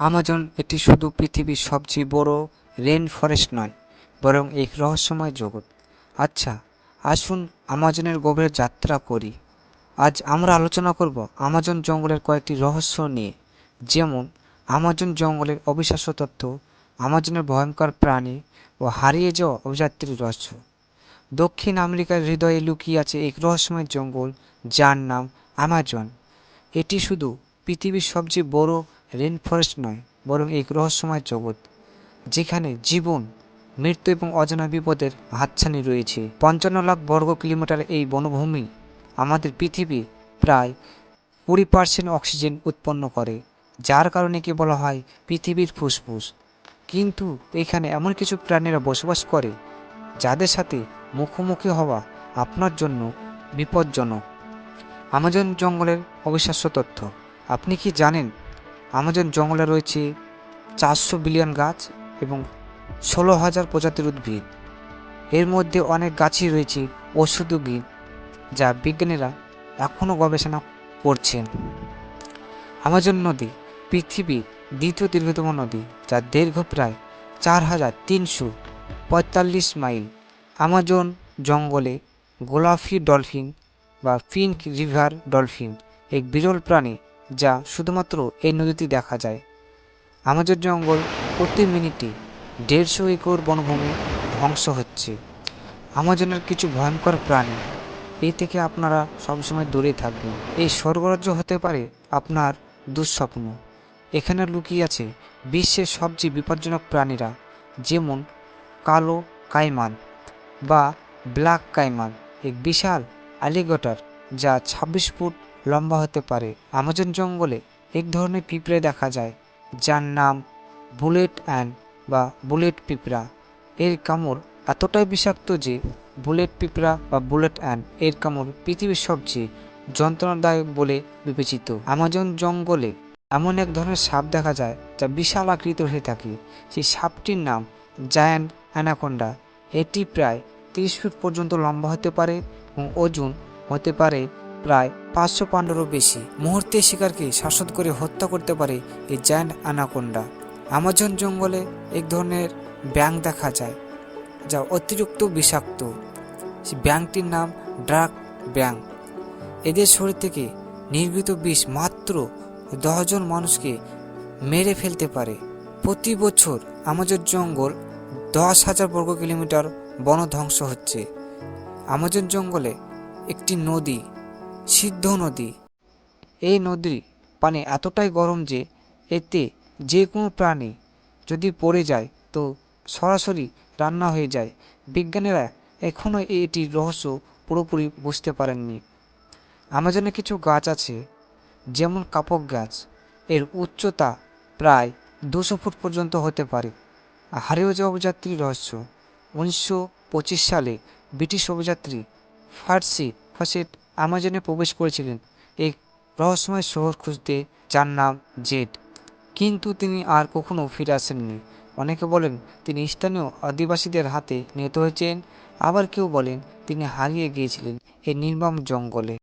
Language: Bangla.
আমাজন এটি শুধু পৃথিবীর সবচেয়ে বড় রেন ফরেস্ট নয়, বরং এক রহস্যময় জগৎ। আচ্ছা আসুন আমাজনের গভীরে যাত্রা করি। আজ আমরা আলোচনা করব আমাজন জঙ্গলের কয়েকটি রহস্য নিয়ে, যেমন আমাজন জঙ্গলের অবিশ্বাস্য তথ্য আমাজনের ভয়ঙ্কর প্রাণী ও হারিয়ে যাওয়া অভিযাত্রীর রহস্য। দক্ষিণ আমেরিকার হৃদয়ে লুকিয়ে আছে এক রহস্যময় জঙ্গল যার নাম আমাজন এটি শুধু পৃথিবীর সবচেয়ে বড় রেন ফরেস্ট নয়, বরং এক রহস্যময় জগৎ, যেখানে জীবন, মৃত্যু এবং অজানা বিপদের হাতছানি রয়েছে। পঞ্চান্ন লাখ বর্গ কিলোমিটার এই বনভূমি আমাদের পৃথিবী প্রায় কুড়ি পার্সেন্ট অক্সিজেন উৎপন্ন করে, যার কারণে কি বলা হয় পৃথিবীর ফুসফুস। কিন্তু এখানে এমন কিছু প্রাণীরা বসবাস করে, যাদের সাথে মুখোমুখি হওয়া আপনার জন্য বিপজ্জনক। আমাজন জঙ্গলের অবিশ্বাস্য তথ্য। আপনি কি জানেন আমাজন জঙ্গলে রয়েছে চারশো বিলিয়ন গাছ এবং ষোলো হাজার প্রজাতির উদ্ভিদ। এর মধ্যে অনেক গাছই রয়েছে ঔষধি যা বিজ্ঞানীরা এখনও গবেষণা করছেন। আমাজন নদী পৃথিবীর দ্বিতীয় দীর্ঘতম নদী যার দৈর্ঘ্য প্রায় চার হাজার তিনশো পঁয়তাল্লিশ মাইল। আমাজন জঙ্গলে গোলাফি ডলফিন বা পিঙ্ক রিভার ডলফিন, এক বিরল প্রাণী যা শুধুমাত্র এই নদীতে দেখা যায়। আমাজন জঙ্গল প্রতি মিনিটে দেড়শো একর বনভূমি ধ্বংস হচ্ছে। আমাজনের কিছু ভয়ঙ্কর প্রাণী, এই থেকে আপনারা সবসময় দূরে থাকবেন। এই স্বর্গরাজ্য হতে পারে আপনার দুঃস্বপ্ন। এখানে লুকিয়ে আছে বিশ্বের সবচেয়ে বিপজ্জনক প্রাণীরা, যেমন কালো কাইমান বা ব্ল্যাক কাইমান, এক বিশাল অ্যালিগেটর যা ছাব্বিশ ফুট লম্বা হতে পারে। আমাজন জঙ্গলে এক ধরনের পিঁপড়ে দেখা যায়, যার নাম বুলেট অ্যান্ড বা বুলেট পিঁপড়া। এর কামড় এতটাই বিষাক্ত যে বুলেট পিঁপড়া বা বুলেট অ্যান্ড এর কামড় পৃথিবীর সবচেয়ে যন্ত্রণাদায়ক বলে বিবেচিত। আমাজন জঙ্গলে এমন এক ধরনের সাপ দেখা যায়, যা বিশাল আকৃত হয়ে থাকে। সেই সাপটির নাম জায়ান্ট অ্যানাকোন্ডা। এটি প্রায় তিরিশ ফুট পর্যন্ত লম্বা হতে পারে এবং ওজন হতে পারে প্রায় পাঁচশো পাউন্ডেরও বেশি মুহূর্তে শিকারকে শাসন করে হত্যা করতে পারে এই জায়ান্ট আনাকোন্ডা আমাজন জঙ্গলে এক ধরনের ব্যাং দেখা যায়, যা অতিরিক্ত বিষাক্ত। সেই ব্যাংকটির নাম ড্রাগ ব্যাং এদের শরীর থেকে নির্গৃত বিষ মাত্র দশজন মানুষকে মেরে ফেলতে পারে। প্রতি বছর আমাজন জঙ্গল দশ হাজার বর্গ কিলোমিটার বন ধ্বংস হচ্ছে। আমাজন জঙ্গলে একটি নদী সিদ্ধ নদী। এই নদীর পানি এতটাই গরম যে এতে যে কোনো প্রাণী যদি পড়ে যায় তো সরাসরি রান্না হয়ে যায়। বিজ্ঞানীরা এখনও এটির রহস্য পুরোপুরি বুঝতে পারেননি। আমাজনে কিছু গাছ আছে, যেমন কাপক গাছ। এর উচ্চতা প্রায় দুশো ফুট পর্যন্ত হতে পারে। হারিয়ে যাওয়া রহস্য। উনিশশো পঁচিশ সালে ব্রিটিশ অভিযাত্রী ফার্সি ফসেট আমাজনে প্রবেশ করেছিলেন। এই রহস্যময় শহর খুঁজতে যার নাম জেড। কিন্তু তিনি আর কখনও ফিরে আসেননি। অনেকে বলেন, তিনি স্থানীয় আদিবাসীদের হাতে নিহত হয়েছেন। আবার কেউ বলেন, তিনি হারিয়ে গিয়েছিলেন এই নির্মম জঙ্গলে।